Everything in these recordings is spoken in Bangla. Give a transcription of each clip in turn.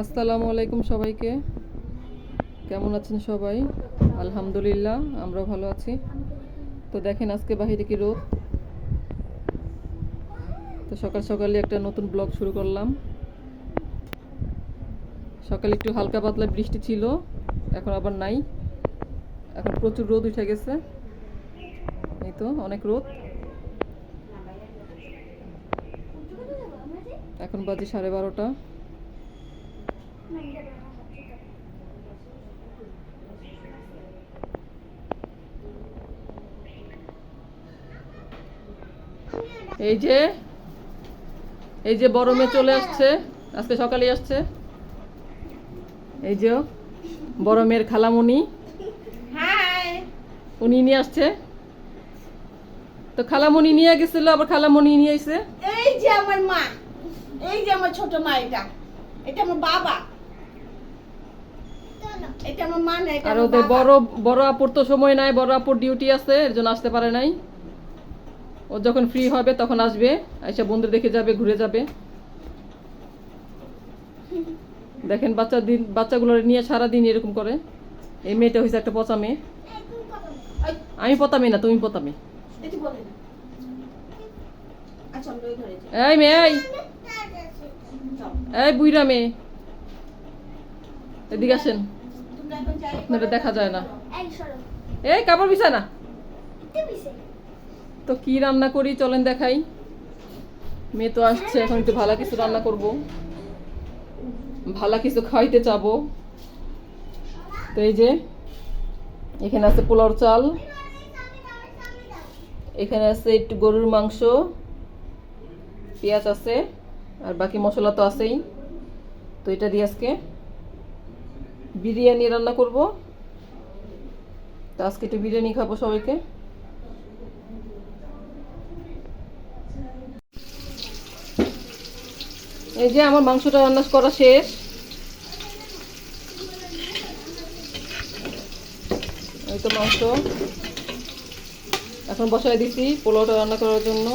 আসসালামু আলাইকুম সবাইকে। কেমন আছেন সবাই? আলহামদুলিল্লাহ আমরা ভালো আছি। তো দেখেন আজকে বাহিরে কি রোদ। তো সকাল সকালে একটা নতুন ব্লগ শুরু করলাম। সকালে একটু হালকা পাতলা বৃষ্টি ছিল, এখন আবার নাই। এখন প্রচুর রোদ উঠে গেছে। এই তো, অনেক রোদ। এখন বাজে সাড়ে বারোটা। এই যে এই যে বড় মেয়ে চলে আসছে আজকে সকালে আসছে। এই যে বড় মেয়ের খালামণি উনি নিয়ে আসছে। তো খালামণি নিয়ে গেছিল আবার খালামণি নিয়ে আইছে। এই যে আমার মা এই যে আমার ছোট মা এটা এটা আমার বাবা। এটা আমার মা না এটা আর ওদের বড় বড় আপুর তো সময় নাই বড় আপুর ডিউটি আছে এর জন্য আসতে পারে নাই। ও যখন ফ্রি হবে তখন আসবে আইসা বন্ধু দেখে যাবে ঘুরে যাবে। দেখেন বাচ্চা দিন বাচ্চাগুলো নিয়ে সারা দিন এরকম করে। এই মেয়েটা হয়েছে একটা পচা মেয়ে। আমি পতা মেয়ে না তুমি পতা মেয়ে এটি বলে? না আচ্ছা এই মেয়ে। এই। বুইরা মেয়ে। এদিকে আসেন। আপনারা দেখা যায় না। এই কাপড় বিছা না? তো কি রান্না করি চলেন দেখাই। মেয়ে তো আসছে এখন একটু ভালো কিছু রান্না করব। ভালো কিছু খাইতে চাবো। তো এই যে এখানে আছে পোলাওর চাল। এখানে আছে একটু গরুর মাংস। পেঁয়াজ আছে আর বাকি মশলা তো আছেই। তো এটা দিয়ে আজকে বিরিয়ানি রান্না করব। তো আজকে একটু বিরিয়ানি খাব সবাইকে। এই যে আমার মাংসটা রান্না করা শেষ। এই তো মাংস। এখন বসায় দিছি, পোলাওটা রান্না করার জন্য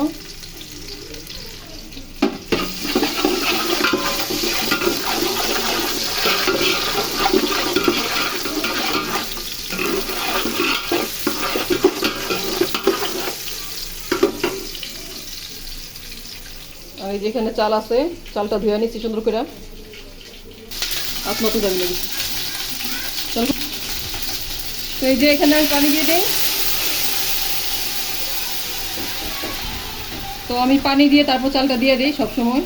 আর যেখানে চাল আছে, চালটা ধুয়ে নিচ্ছি সুন্দর করে। আপনার এই যে এখানে আমি পানি দিয়ে দিই। তো আমি পানি দিয়ে তারপর চালটা দিয়ে দিই সবসময়।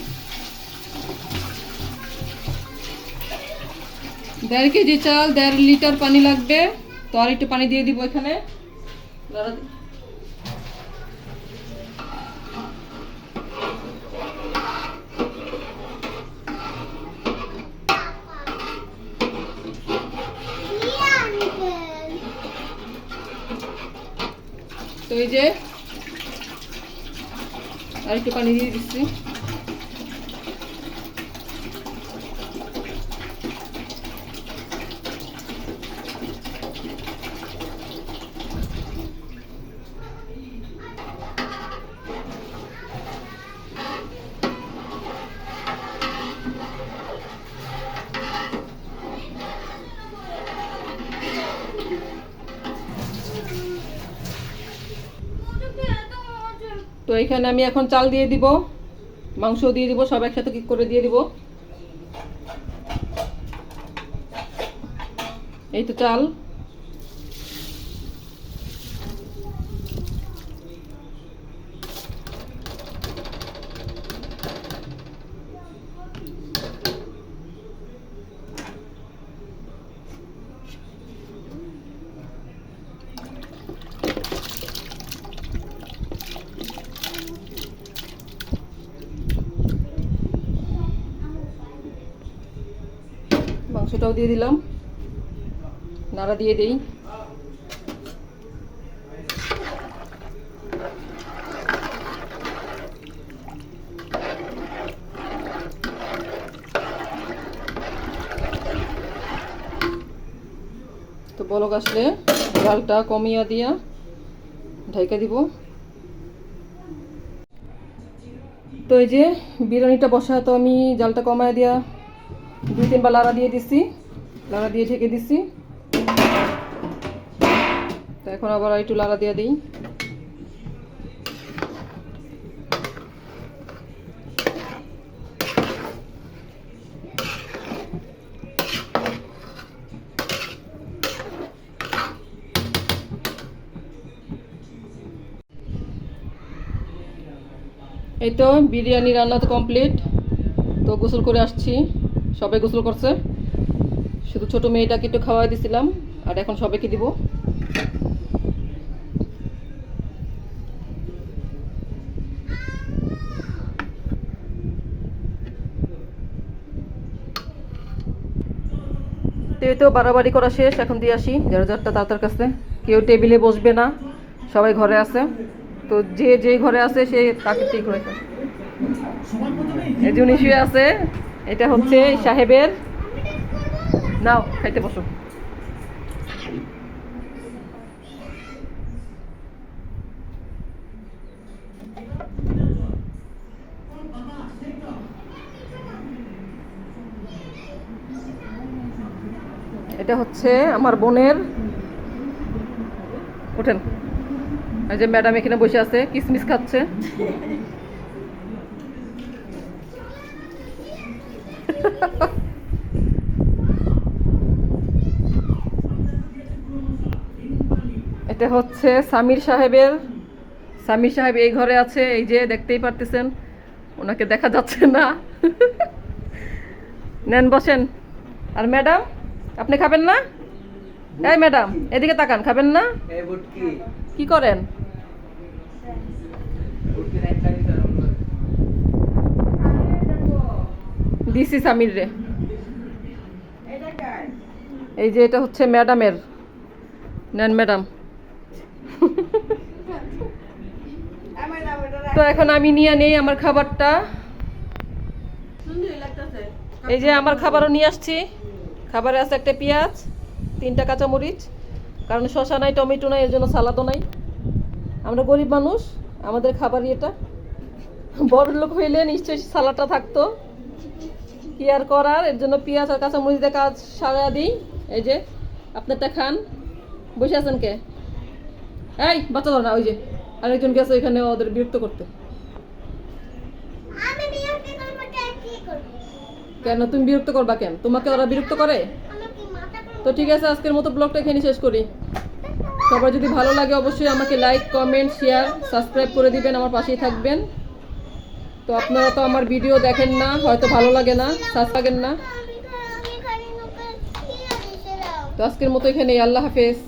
দেড় কেজি চাল, দেড় লিটার পানি লাগবে। তো আর একটু পানি দিয়ে দিব এখানে দাঁড়া দি- তো এই যে আর একটু পানি দিয়ে দিচ্ছি। তো এখানে আমি এখন চাল দিয়ে দিব মাংস দিয়ে দিব, সব একসাথে কি করে দিয়ে দিব। এই তো চাল। মাংসটাও দিয়ে দিলাম। নাড়া দিয়ে দেই। তো বলক আসলে ডালটা কমিয়া দিয়া ঢাইকা দিব। তো এই যে বিরিয়ানিটা বসা তো আমি জালটা কমায় দিয়া দুই তিনবার লাড়া দিয়ে দিচ্ছি। লাড়া দিয়ে ঢেকে দিচ্ছি। তো এখন আবার একটু লাড়া দিয়ে দিই। এই তো বিরিয়ানি রান্না তো কমপ্লিট তো গোসল করে আসছি। সবাই গোসল করছে। শুধু ছোট মেয়েটাকে একটু খাওয়াই দিছিলাম, আর এখন সবাইকে দিব। তো বাড়াবাড়ি করা শেষ, এখন দিয়ে আসি যার যারটা তার কাছে। কেউ টেবিলে বসবে না, সবাই ঘরে আছে। তো যে যে ঘরে আছে সে তাকে ঠিক করে এই যে উনি শুয়ে আছে এটা হচ্ছে সাহেবের নাও, খাইতে বসো। এটা হচ্ছে আমার বোনের ওঠেন। এই যে ম্যাডাম এখানে বসে আছে, কিসমিস খাচ্ছে। এটা হচ্ছে সামির সাহেবের সামির সাহেব এই ঘরে আছে এই যে দেখতেই পারতেছেন ওনাকে দেখা যাচ্ছে না। নেন বসেন। আর ম্যাডাম আপনি খাবেন না? এই ম্যাডাম এদিকে তাকান খাবেন না? কি করেন? দিছি সামির রে। এই যে এটা হচ্ছে ম্যাডামের। নেন ম্যাডাম আমার নাম এটা তো এখন আমি নিয়ে নেই আমার খাবারটা। এই যে আমার খাবারও নিয়ে আসছি। খাবারে আছে একটা পেঁয়াজ তিনটা কাঁচামরিচ কারণ শশা নাই টমেটো নাই এর জন্য সালাদও নাই। আমরা গরিব মানুষ আমাদের খাবারই এটা। বড় লোক হইলে নিশ্চয়ই সালাদটা থাকতো। কি আর করার? এর জন্য পেঁয়াজ আর কাঁচামরিচ দিয়ে কাজ সারা দিই। এই যে আপনারটা খান। বসে আছেন কে? এই বাচ্চা ধর না ওই যে। আরেকজন গেছে এখানে ওদের বিরক্ত করতে। কেন? তুমি বিরক্ত করবা কেন? তোমাকে ওরা বিরক্ত করে? তো ঠিক আছে আজকের মতো ব্লগটা এখানে শেষ করি। সবার যদি ভালো লাগে অবশ্যই আমাকে লাইক কমেন্ট শেয়ার সাবস্ক্রাইব করে দিবেন আমার পাশেই থাকবেন। তো আপনারা তো আমার ভিডিও দেখেন না হয়তো ভালো লাগে না সাজ সাবস্ক্রাইব না। তো আজকের মতো এখানেই আল্লাহ হাফেজ।